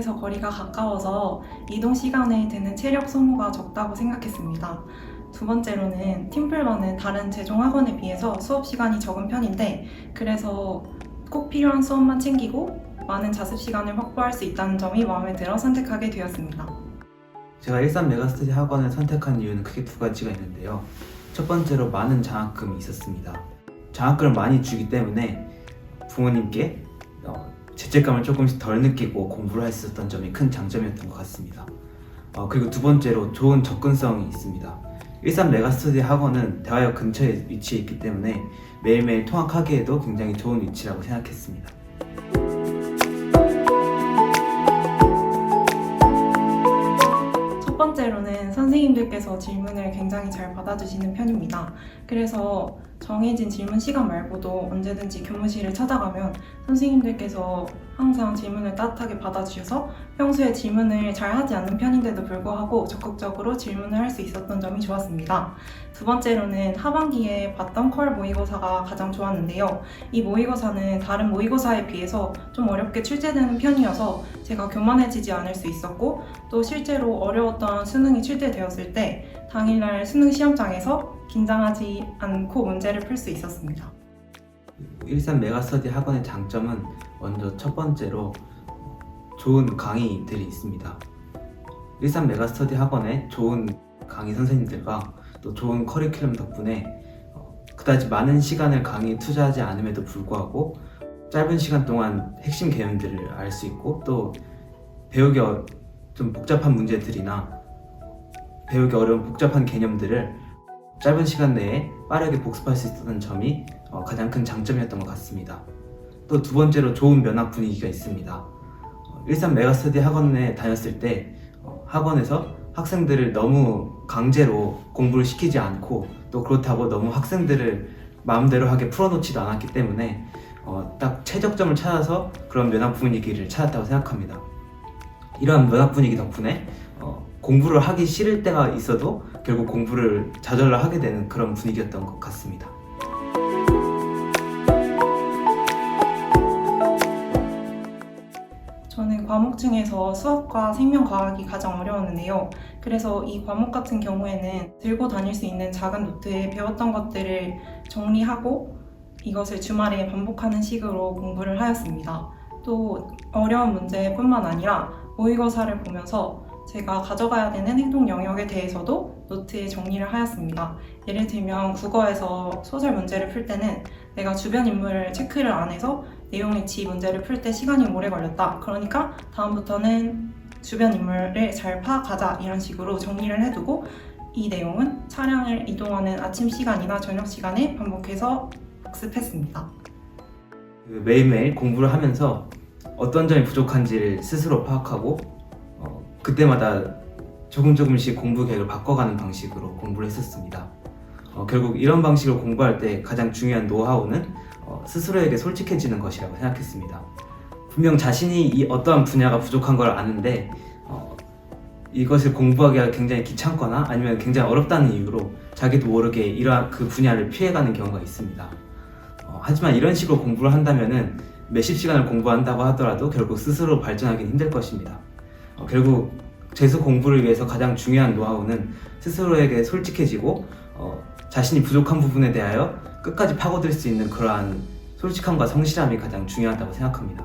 집에서 거리가 가까워서 이동 시간에 드는 체력 소모가 적다고 생각했습니다. 두 번째로는 팀플반은 다른 재종 학원에 비해서 수업 시간이 적은 편인데 그래서 꼭 필요한 수업만 챙기고 많은 자습 시간을 확보할 수 있다는 점이 마음에 들어 선택하게 되었습니다. 제가 일산 메가스터디 학원을 선택한 이유는 크게 두 가지가 있는데요. 첫 번째로 많은 장학금이 있었습니다. 장학금을 많이 주기 때문에 부모님께 어, 죄책감을 조금씩 덜 느끼고 공부를 할 수 있었던 점이 큰 장점이었던 것 같습니다. 어, 그리고 두 번째로 좋은 접근성이 있습니다. 일산 메가스터디 학원은 대화역 근처에 위치해 있기 때문에 매일매일 통학하기에도 굉장히 좋은 위치라고 생각했습니다. 첫 번째로는 선생님들께서 질문을 굉장히 잘 받아주시는 편입니다. 그래서 정해진 질문 시간 말고도 언제든지 교무실을 찾아가면 선생님들께서 항상 질문을 따뜻하게 받아주셔서 평소에 질문을 잘 하지 않는 편인데도 불구하고 적극적으로 질문을 할 수 있었던 점이 좋았습니다. 두 번째로는 하반기에 봤던 컬 모의고사가 가장 좋았는데요. 이 모의고사는 다른 모의고사에 비해서 좀 어렵게 출제되는 편이어서 제가 교만해지지 않을 수 있었고 또 실제로 어려웠던 수능이 출제되었을 때 당일날 수능 시험장에서 긴장하지 않고 문제를 풀 수 있었습니다. 일산 메가스터디 학원의 장점은 먼저 첫 번째로 좋은 강의들이 있습니다. 일산 메가스터디 학원에 좋은 강의 선생님들과 또 좋은 커리큘럼 덕분에 어, 그다지 많은 시간을 강의에 투자하지 않음에도 불구하고 짧은 시간 동안 핵심 개념들을 알 수 있고 또 배우기 어- 좀 복잡한 문제들이나 배우기 어려운 복잡한 개념들을 짧은 시간 내에 빠르게 복습할 수 있었던 점이 어, 가장 큰 장점이었던 것 같습니다. 또 두 번째로 좋은 면학 분위기가 있습니다. 어, 일산 메가스터디 학원에 다녔을 때 어, 학원에서 학생들을 너무 강제로 공부를 시키지 않고 또 그렇다고 너무 학생들을 마음대로 하게 풀어놓지도 않았기 때문에 어, 딱 최적점을 찾아서 그런 면학 분위기를 찾았다고 생각합니다. 이러한 면학 분위기 덕분에 어, 공부를 하기 싫을 때가 있어도 결국 공부를 자절로 하게 되는 그런 분위기였던 것 같습니다. 저는 과목 중에서 수학과 생명과학이 가장 어려웠는데요. 그래서 이 과목 같은 경우에는 들고 다닐 수 있는 작은 노트에 배웠던 것들을 정리하고 이것을 주말에 반복하는 식으로 공부를 하였습니다. 또 어려운 문제뿐만 아니라 모의고사를 보면서 제가 가져가야 되는 행동 영역에 대해서도 노트에 정리를 하였습니다. 예를 들면 국어에서 소설 문제를 풀 때는 내가 주변 인물을 체크를 안 해서 내용의 지 문제를 풀 때 시간이 오래 걸렸다. 그러니까 다음부터는 주변 인물을 잘 파악하자 이런 식으로 정리를 해두고 이 내용은 차량을 이동하는 아침 시간이나 저녁 시간에 반복해서 학습했습니다. 그 매일매일 공부를 하면서 어떤 점이 부족한지를 스스로 파악하고 어, 그때마다 조금 조금씩 공부 계획을 바꿔가는 방식으로 공부를 했었습니다. 어, 결국 이런 방식으로 공부할 때 가장 중요한 노하우는 어, 스스로에게 솔직해지는 것이라고 생각했습니다. 분명 자신이 이 어떠한 분야가 부족한 걸 아는데 어, 이것을 공부하기가 굉장히 귀찮거나 아니면 굉장히 어렵다는 이유로 자기도 모르게 이러한 그 분야를 피해가는 경우가 있습니다. 어, 하지만 이런 식으로 공부를 한다면은 몇십 시간을 공부한다고 하더라도 결국 스스로 발전하기는 힘들 것입니다. 어, 결국 재수 공부를 위해서 가장 중요한 노하우는 스스로에게 솔직해지고 어, 자신이 부족한 부분에 대하여 끝까지 파고들 수 있는 그러한 솔직함과 성실함이 가장 중요하다고 생각합니다.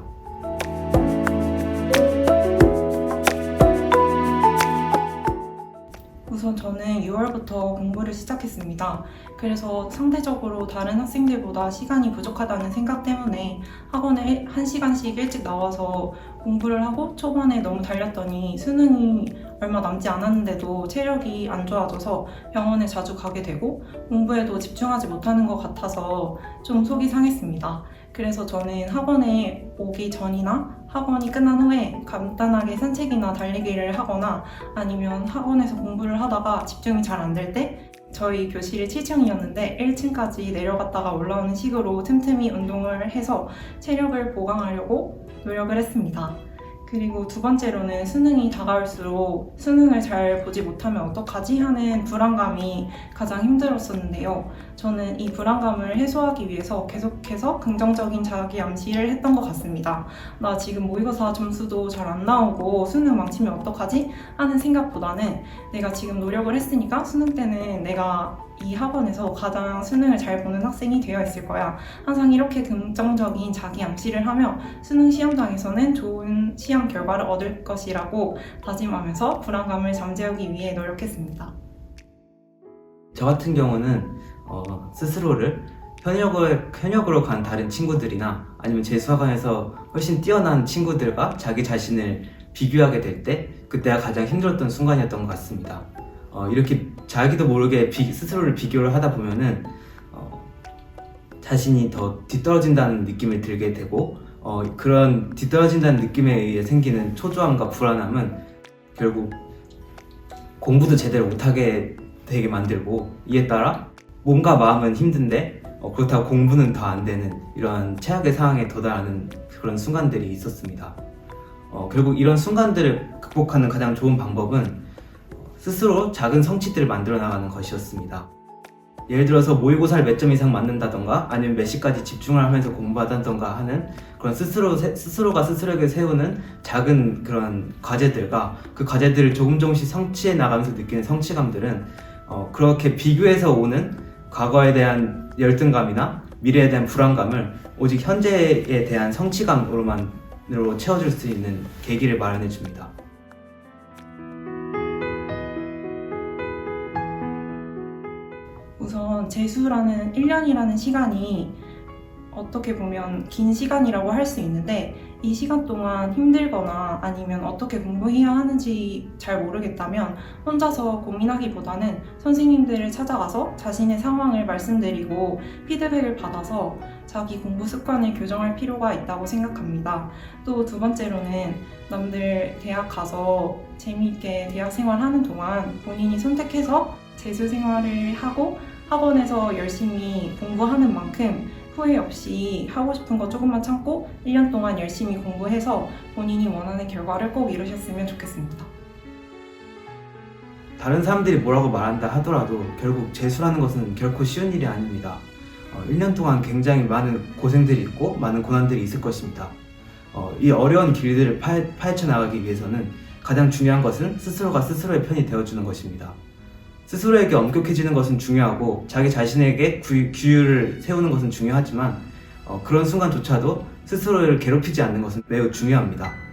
우선 저는 6월부터 공부를 시작했습니다. 그래서 상대적으로 다른 학생들보다 시간이 부족하다는 생각 때문에 학원에 1시간씩 일찍 나와서 공부를 하고 초반에 너무 달렸더니 수능이 얼마 남지 않았는데도 체력이 안 좋아져서 병원에 자주 가게 되고 공부에도 집중하지 못하는 것 같아서 좀 속이 상했습니다. 그래서 저는 학원에 오기 전이나 학원이 끝난 후에 간단하게 산책이나 달리기를 하거나 아니면 학원에서 공부를 하다가 집중이 잘 안 될 때 저희 교실이 7층이었는데 1층까지 내려갔다가 올라오는 식으로 틈틈이 운동을 해서 체력을 보강하려고 노력을 했습니다. 그리고 두 번째로는 수능이 다가올수록 수능을 잘 보지 못하면 어떡하지 하는 불안감이 가장 힘들었었는데요. 저는 이 불안감을 해소하기 위해서 계속해서 긍정적인 자기 암시를 했던 것 같습니다. 나 지금 모의고사 점수도 잘 안 나오고 수능 망치면 어떡하지? 하는 생각보다는 내가 지금 노력을 했으니까 수능 때는 내가 이 학원에서 가장 수능을 잘 보는 학생이 되어 있을 거야. 항상 이렇게 긍정적인 자기 암시를 하며 수능 시험장에서는 좋은 시험 결과를 얻을 것이라고 다짐하면서 불안감을 잠재우기 위해 노력했습니다. 저 같은 경우는 어, 스스로를 현역을, 현역으로 간 다른 친구들이나 아니면 재수학원에서 훨씬 뛰어난 친구들과 자기 자신을 비교하게 될 때 그때가 가장 힘들었던 순간이었던 것 같습니다. 어, 이렇게 자기도 모르게 비- 스스로를 비교를 하다 보면은 어, 자신이 더 뒤떨어진다는 느낌을 들게 되고 어, 그런 뒤떨어진다는 느낌에 의해 생기는 초조함과 불안함은 결국 공부도 제대로 못하게 되게 만들고 이에 따라 몸과 마음은 힘든데 어, 그렇다고 공부는 더 안 되는 이런 최악의 상황에 도달하는 그런 순간들이 있었습니다. 어, 결국 이런 순간들을 극복하는 가장 좋은 방법은 스스로 작은 성취들을 만들어 나가는 것이었습니다. 예를 들어서 모의고사를 몇 점 이상 맞는다던가 아니면 몇 시까지 집중을 하면서 공부하던가 하는 그런 스스로 세- 스스로가 스스로에게 세우는 작은 그런 과제들과 그 과제들을 조금 조금씩 성취해 나가면서 느끼는 성취감들은 어, 그렇게 비교해서 오는 과거에 대한 열등감이나 미래에 대한 불안감을 오직 현재에 대한 성취감으로만 으로 채워줄 수 있는 계기를 마련해 줍니다. 우선 재수라는 1년이라는 시간이 어떻게 보면 긴 시간이라고 할 수 있는데 이 시간 동안 힘들거나 아니면 어떻게 공부해야 하는지 잘 모르겠다면 혼자서 고민하기보다는 선생님들을 찾아가서 자신의 상황을 말씀드리고 피드백을 받아서 자기 공부 습관을 교정할 필요가 있다고 생각합니다. 또 두 번째로는 남들 대학 가서 재미있게 대학 생활하는 동안 본인이 선택해서 재수 생활을 하고 학원에서 열심히 공부하는 만큼 후회 없이 하고 싶은 거 조금만 참고 1년 동안 열심히 공부해서 본인이 원하는 결과를 꼭 이루셨으면 좋겠습니다. 다른 사람들이 뭐라고 말한다 하더라도 결국 재수라는 것은 결코 쉬운 일이 아닙니다. 어, 1년 동안 굉장히 많은 고생들이 있고 많은 고난들이 있을 것입니다. 어, 이 어려운 길들을 파, 파헤쳐 나가기 위해서는 가장 중요한 것은 스스로가 스스로의 편이 되어주는 것입니다. 스스로에게 엄격해지는 것은 중요하고 자기 자신에게 구- 규율을 세우는 것은 중요하지만 어, 그런 순간조차도 스스로를 괴롭히지 않는 것은 매우 중요합니다.